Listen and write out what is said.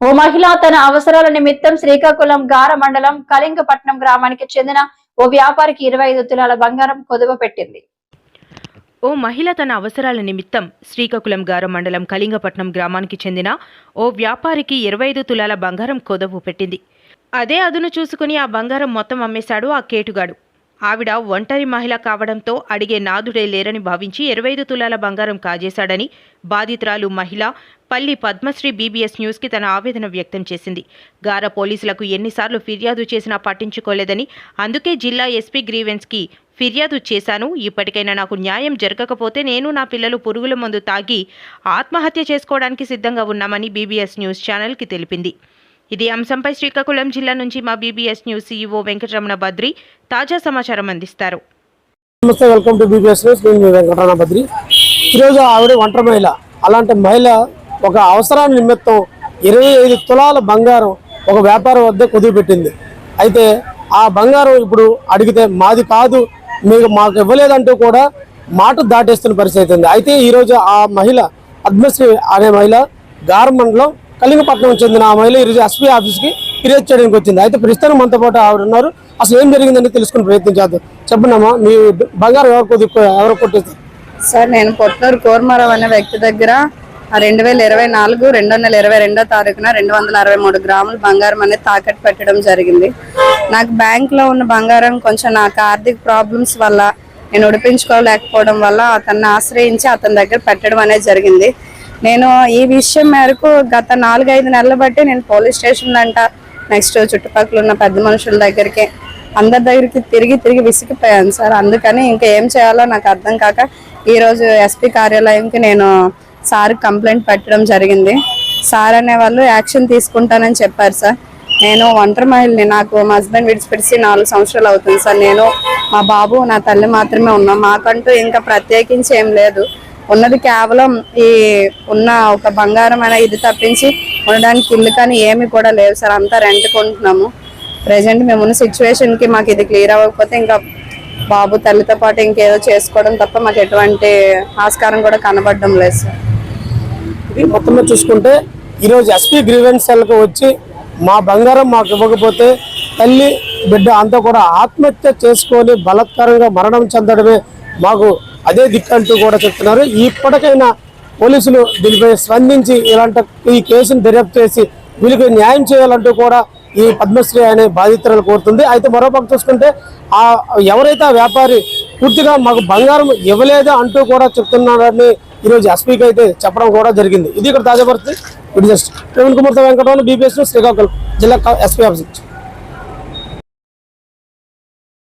ఓ మహిళ తన అవసరాల నిమిత్తం శ్రీకాకుళం గార మండలం కళింగపట్నం గ్రామానికి చెందిన ఓ వ్యాపారికి ఇరవై ఐదు తులాల బంగారం కొదువ పెట్టింది. ఓ మహిళ తన అవసరాల నిమిత్తం శ్రీకాకుళం గార మండలం కళింగపట్నం గ్రామానికి చెందిన ఓ వ్యాపారికి ఇరవై ఐదు తులాల బంగారం కొదవు పెట్టింది. అదే అదును చూసుకుని ఆ బంగారం మొత్తం అమ్మేశాడు ఆ కేటుగాడు. ఆవిడ ఒంటరి మహిళ కావడంతో అడిగే నాదుడే లేరని భావించి ఇరవై ఐదు తులాల బంగారం కాజేశాడని బాధితురాలు మహిళ పల్లి పద్మశ్రీ బీబీఎస్ న్యూస్కి తన ఆవేదన వ్యక్తం చేసింది. గార పోలీసులకు ఎన్నిసార్లు ఫిర్యాదు చేసినా పట్టించుకోలేదని అందుకే జిల్లా ఎస్పీ గ్రీవెన్స్కి ఫిర్యాదు చేశాను. ఇప్పటికైనా నాకు న్యాయం జరగకపోతే నేను నా పిల్లలు పురుగుల మందు తాగి ఆత్మహత్య చేసుకోవడానికి సిద్ధంగా ఉన్నామని బీబీఎస్ న్యూస్ ఛానల్కి తెలిపింది. ఇది అంశంపై శ్రీకాకుళం జిల్లా నుంచి మా BBS news CEO Venkataramana Badri తాజా సమాచారం అందిస్తారు. నమస్తే వెల్కమ్ టు బీబీఎస్ న్యూస్ నేను వెంకటరమణ బద్రి. ఈరోజు ఆవిడ ఒంటరి మహిళ. అలాంటి మహిళ ఒక అవసరాన్ని నిమిత్తం ఇరవై ఐదు తులాల బంగారం ఒక వ్యాపారం వద్ద కుదిరిపెట్టింది. అయితే ఆ బంగారం ఇప్పుడు అడిగితే మాది కాదు మీకు మాకు ఇవ్వలేదంటూ కూడా మాట దాటేస్తున్న పరిస్థితి అయితే ఈరోజు ఆ మహిళ పద్మశ్రీ అనే మహిళ గార్మండ్లో కలింగపట్నం చెందిన ఆ మహిళ ఈరోజు ఎస్పీ ఆఫీస్కి ఫిర్యాదు చేయడానికి వచ్చింది. అయితే ప్రస్తుతం మనతో పాటు ఆవిడ ఉన్నారు. అసలు ఏం జరిగిందని తెలుసుకుని ప్రయత్నం చేద్దాం. చెప్పండమ్మా మీ బంగారం ఎవరు కొద్ది ఎవరు కొట్టేస్తారు సార్ నేను పొట్నూరు కోర్మరావు అనే వ్యక్తి దగ్గర రెండు వేల ఇరవై నాలుగు రెండు వందల ఇరవై రెండో తారీఖున రెండు వందల అరవై మూడు గ్రాములు బంగారం అనేది తాకట్టు పెట్టడం జరిగింది. నాకు బ్యాంక్లో ఉన్న బంగారం కొంచెం నాకు ఆర్థిక ప్రాబ్లమ్స్ వల్ల నేను ఉడిపించుకోలేకపోవడం వల్ల అతన్ని ఆశ్రయించి అతని దగ్గర పెట్టడం అనేది జరిగింది. నేను ఈ విషయం మేరకు గత నాలుగైదు నెలల బట్టి నేను పోలీస్ స్టేషన్ అంట నెక్స్ట్ చుట్టుపక్కల ఉన్న పెద్ద మనుషుల దగ్గరికి అందరి దగ్గరికి తిరిగి తిరిగి విసిగిపోయాను సార్. అందుకని ఇంకా ఏం చేయాలో నాకు అర్థం కాక ఈరోజు ఎస్పీ కార్యాలయంకి నేను సార్ కంప్లైంట్ పెట్టడం జరిగింది. సార్ అనే వాళ్ళు యాక్షన్ తీసుకుంటానని చెప్పారు సార్. నేను ఒంటరి మహిళని నాకు మా హస్బెండ్ విడిచిపెట్టి నాలుగు సంవత్సరాలు అవుతుంది సార్. నేను మా బాబు నా తల్లి మాత్రమే ఉన్నాం. మాకంటూ ఇంకా ప్రత్యేకించి ఏం లేదు. ఉన్నది కేవలం ఈ ఉన్న ఒక బంగారం అనే ఇది తప్పించి ఉండడానికి ఇల్లు కానీ ఏమి కూడా లేవు సార్. అంతా రెంట్ కొంటున్నాము. ప్రజెంట్ మేము ఉన్న మాకు ఇది క్లియర్ అవ్వకపోతే ఇంకా బాబు తల్లితో పాటు ఇంకేదో చేసుకోవడం తప్ప మాకు ఎటువంటి ఆస్కారం కూడా కనబడడం లేదు సార్. ఇది మొత్తంలో చూసుకుంటే ఈరోజు ఎస్పీ గ్రీవెన్సీలకు వచ్చి మా బంగారం మాకు ఇవ్వకపోతే తల్లి బిడ్డ అంతా కూడా ఆత్మహత్య చేసుకొని బలత్కారంగా మరణం చెందడమే మాకు అదే దిక్కంటూ కూడా చెప్తున్నారు. ఇప్పటికైనా పోలీసులు దీనిపై స్పందించి ఇలాంటి ఈ కేసును దర్యాప్తు చేసి వీళ్ళకి న్యాయం చేయాలంటూ కూడా ఈ పద్మశ్రీ అనే బాధితులను కోరుతుంది. అయితే మరో పక్క చూసుకుంటే ఆ ఎవరైతే ఆ వ్యాపారి పూర్తిగా మాకు బంగారం ఇవ్వలేదు అంటూ కూడా చెప్తున్నారని ఈరోజు ఎస్పీకి అయితే చెప్పడం కూడా జరిగింది. ఇది ఇక్కడ తాజా పరిస్థితి. ఇది జస్ట్ ప్రవీణ్ కుమార్తో వెంకటరావు బీపీఎస్ శ్రీకాకుళం జిల్లా ఎస్పీ ఆఫీస్